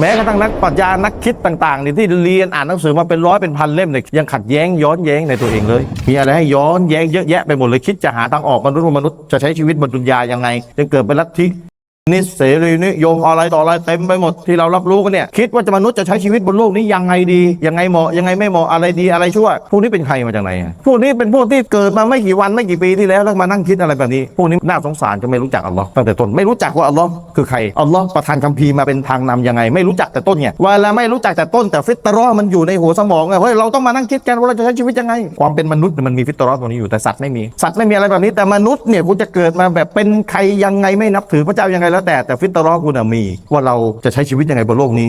แม้กระทั่งนักปรัชญานักคิดต่างๆเนี่ยที่เรียนอ่านหนังสือมาเป็นร้อยเป็นพันเล่มเนี่ยยังขัดแย้งย้อนแย้งในตัวเองเลย มีอะไรให้ย้อนแย้งเยอะแยะไปหมดเลยคิดจะหาทางออกมนุษย์มนุษย์จะใช้ชีวิตบนดุนยายังไงจึงเกิดเป็นลัทธิ นิสเสรีนิยมอะไรต่ออะไรเต็มไปหมดที่เรารับรู้กันเนี่ยคิดว่าจะมนุษย์จะใช้ชีวิตบนโลกนี้ยังไงดียังไงเหมาะยังไงไม่เหมาะอะไรดีอะไรชั่วพวกนี้เป็นใครมาจากไหนพวกนี้เป็นพวกที่เกิดมาไม่กี่วันไม่กี่ปีที่แล้วแล้วมานั่งคิดอะไรแบบนี้พวกนี้น่าสงสารจะไม่รู้จักอัลลอฮ์ตั้งแต่ต้นไม่รู้จักว่าอัลลอฮ์คือใครอัลลอฮ์ประทานคัมภีร์มาเป็นทางนำยังไง ไม่รู้จักแต่ต้นเนี่ยเวลาไม่รู้จักแต่ต้นแต่ฟิตรอห์มันอยู่ในหัวสมองไงเฮ้ยเราต้องมานั่งคิดกันว่าเราจะใช้ชีวิตยังไง ความเป็นมนุษย์มันมีฟิตรอตรงนี้อยู่แต่สัตว์ไม่มีสัตว์ไม่มีอะไรแบบนี้แต่มนุษย์เนี่ยคุณจะเกิดมาแบบเป็นใครยังไงไม่นับถือพระเจ้ายังไงแล้วแต่แต่ฟิตรอคุณน่ะมี ว่าเราจะใช้ชีวิตยังไงบนโลกนี้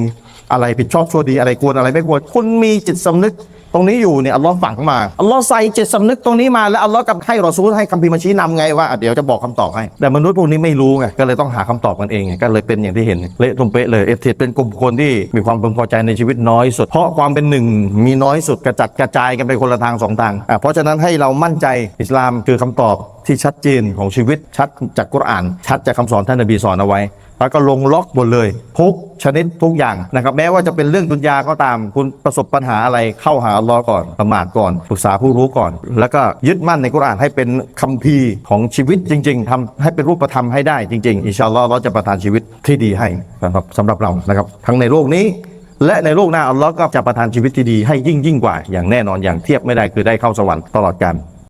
อะไรผิดชอบชั่วดีอะไรควรอะไรไม่ควรคุณมีจิตสำนึก ตรงนี้อยู่เนี่ยอัลลอฮ์ฝังมาอัลลอฮ์ใส่เจตสำนึกตรงนี้มาแล้วอัลลอฮ์กับให้รอซูลให้คัมภีร์ชี้นำไงว่าเดี๋ยวจะบอกคำตอบให้ แต่มนุษย์พวกนี้ไม่รู้ไงก็เลยต้องหาคำตอบกันเองไงก็เลยเป็นอย่างที่เห็นเละตุ้มเป๊ะเลยเอฟเทเป็นกลุ่มคนที่มีความพึงพอใจในชีวิตน้อยสุด เพราะความเป็นหนึ่งมีน้อยสุดกระจัดกระจายกันไปคนละทางสองทางอะเพราะฉะนั้นให้เรามั่นใจอิสลามคือคำตอบที่ชัดเจนของชีวิตชัดจากกุรอาน ชัดจากคำสอนท่านนบีสอนเอาไว้ แล้วก็ลงล็อกหมดเลย ทุกชนิดทุกอย่างนะครับแม้ว่าจะเป็นเรื่องดุนยาก็ตาม คุณประสบปัญหาอะไรเข้าหาอัลลอฮ์ก่อนประมาทก่อนปรึกษาผู้รู้ก่อน แล้วก็ยึดมั่นในกุรอานให้เป็นคัมภีร์ของชีวิตจริง ๆทำให้เป็นรูปธรรมให้ได้จริงๆอินชาอัลลอฮ์เราจะประทานชีวิตที่ดีให้สำหรับสำหรับเรานะครับทั้งในโลกนี้และในโลกหน้าอัลลอฮ์ก็จะประทานชีวิตที่ดีให้ยิ่งยิ่งกว่า อย่างแน่นอนอย่างเทียบไม่ได้คือได้เข้าสวรรค์ตลอดกาล